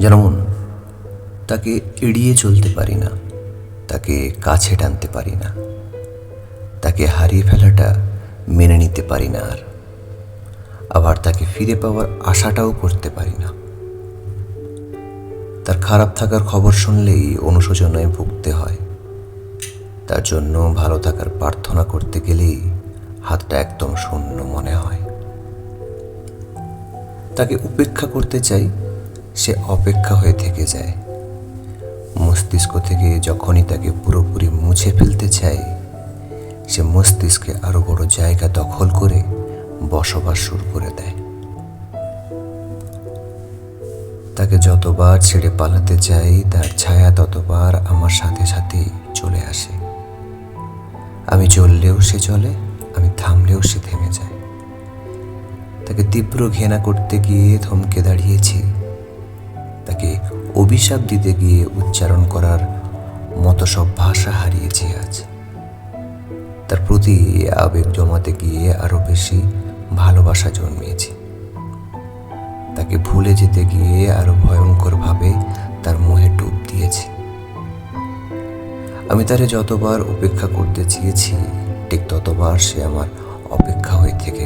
যেমন তাকে এড়িয়ে চলতে পারি না, তাকে কাছে টানতে পারি না, তাকে হারিয়ে ফেলাটা মেনে নিতে পারি না আর। আবার তাকে ফিরে পাওয়ার আশাটাও করতে পারি না। তার খারাপ থাকার খবর শুনলেই অনুশোচনায় ভুগতে হয়। তার জন্য ভালো থাকার প্রার্থনা করতে গেলেই হাতটা একদম শূন্য মনে হয়। তাকে উপেক্ষা করতে চাই সে অপেক্ষা হয়ে থেকে যায়। মস্তিষ্ক থেকে যখনই তাকে পুরোপুরি মুছে ফেলতে চাই সে মস্তিষ্কে আরও বড় জায়গা দখল করে বসবাস শুরু করে দেয়। তাকে যতবার ছেড়ে পালাতে চাই, তার ছায়া ততবার আমার সাথে সাথে চলে আসে। আমি চললেও সে চলে, আমি থামলেও সে থেমে যায়। তাকে তীব্র ঘেনা করতে গিয়ে থমকে দাঁড়িয়েছি। অভিশাপ দিতে গিয়ে উচ্চারণ করার মতো সব ভাষা হারিয়েছি আজ। তার প্রতি আবেগ জমাতে গিয়ে আরও বেশি ভালোবাসা জন্মিয়েছে। তাকে ভুলে যেতে গিয়ে আরও ভয়ঙ্করভাবে তার মোহে ডুব দিয়েছি। আমি তারে যতবার উপেক্ষা করতে চেয়েছি, ঠিক ততবার সে আমার অপেক্ষা হয়ে থেকে